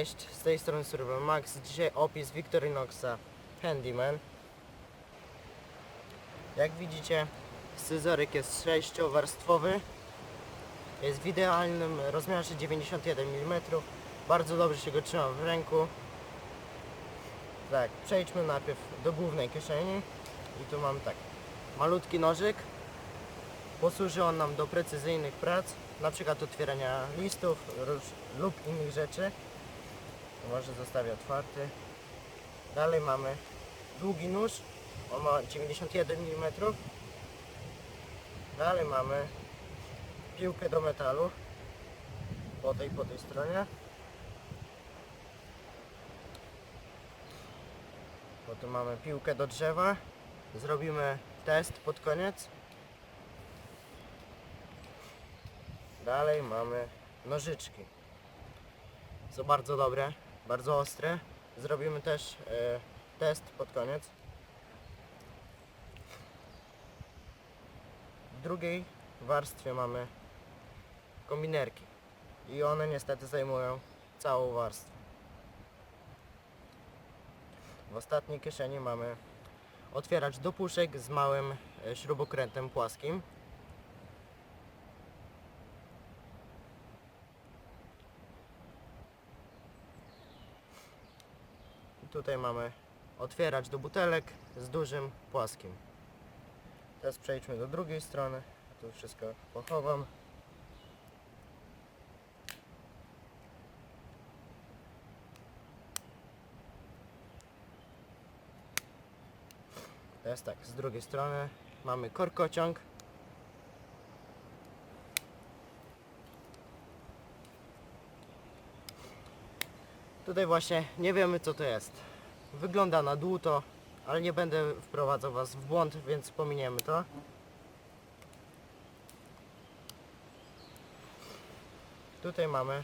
Cześć, z tej strony Survival Max. Dzisiaj opis Victorinoxa Handyman. Jak widzicie, scyzoryk jest sześciowarstwowy. Jest w idealnym rozmiarze 91 mm. Bardzo dobrze się go trzyma w ręku. Tak, przejdźmy najpierw do głównej kieszeni. I tu mam tak, malutki nożyk. Posłuży on nam do precyzyjnych prac, na przykład otwierania listów lub innych rzeczy. Może zostawię otwarty. Dalej mamy długi nóż, on ma 91 mm. Dalej mamy piłkę do metalu po tej, po tej stronie. Potem mamy piłkę do drzewa. Zrobimy test pod koniec. Dalej mamy nożyczki. Są bardzo dobre, bardzo ostre. Zrobimy też e, test pod koniec. W drugiej warstwie mamy kombinerki. I one niestety zajmują całą warstwę. W ostatniej kieszeni mamy otwieracz do puszek z małym e, śrubokrętem płaskim. Tutaj mamy otwieracz do butelek z dużym płaskim. Teraz przejdźmy do drugiej strony. Tu wszystko pochowam. Teraz tak, z drugiej strony mamy korkociąg. Tutaj właśnie nie wiemy co to jest. Wygląda na dłuto, ale nie będę wprowadzał Was w błąd, więc pominiemy to. Tutaj mamy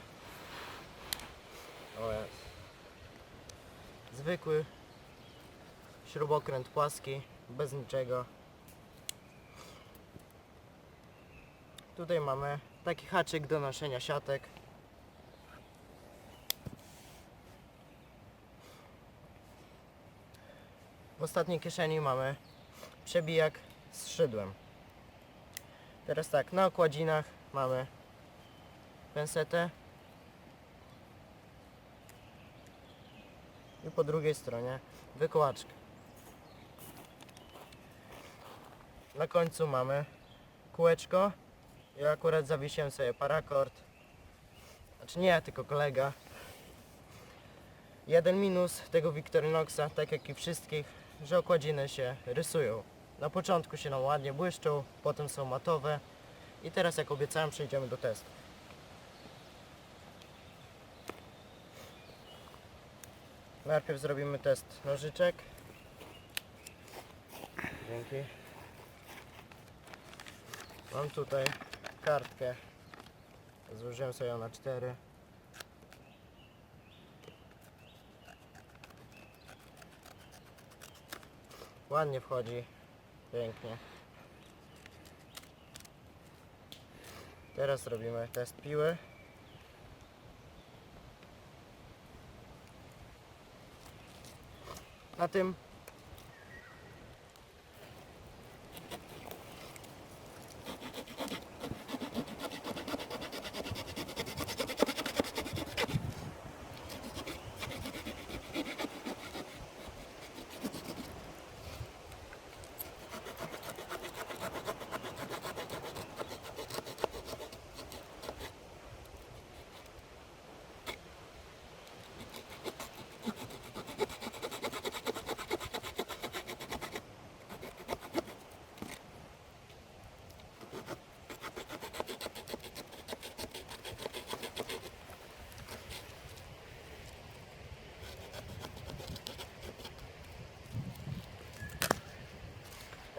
zwykły śrubokręt płaski, bez niczego. Tutaj mamy taki haczyk do noszenia siatek. W ostatniej kieszeni mamy przebijak z szydłem. Teraz tak, na okładzinach mamy pensetę i po drugiej stronie wykołaczkę. Na końcu mamy kółeczko. Ja akurat zawiesiłem sobie parakord. Znaczy nie ja, tylko kolega. Jeden minus tego Victorinoxa, tak jak i wszystkich, że okładziny się rysują. Na początku się nam ładnie błyszczą, potem są matowe. I teraz jak obiecałem przejdziemy do testu. Najpierw zrobimy test nożyczek. Dzięki. Mam tutaj kartkę. Złożyłem sobie ją na cztery. Ładnie wchodzi. Pięknie. Teraz robimy test piły. Na tym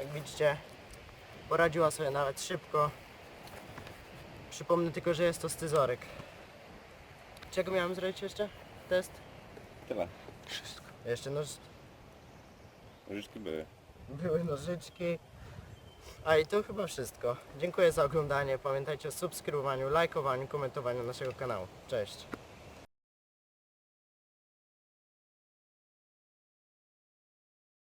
Jak widzicie, poradziła sobie nawet szybko. Przypomnę tylko, że jest to scyzoryk. Czego miałem zrobić jeszcze? Test? Tyle. Wszystko. Jeszcze noż... Nożyczki były. były nożyczki. A i to chyba wszystko. Dziękuję za oglądanie. Pamiętajcie o subskrybowaniu, lajkowaniu, komentowaniu naszego kanału. Cześć.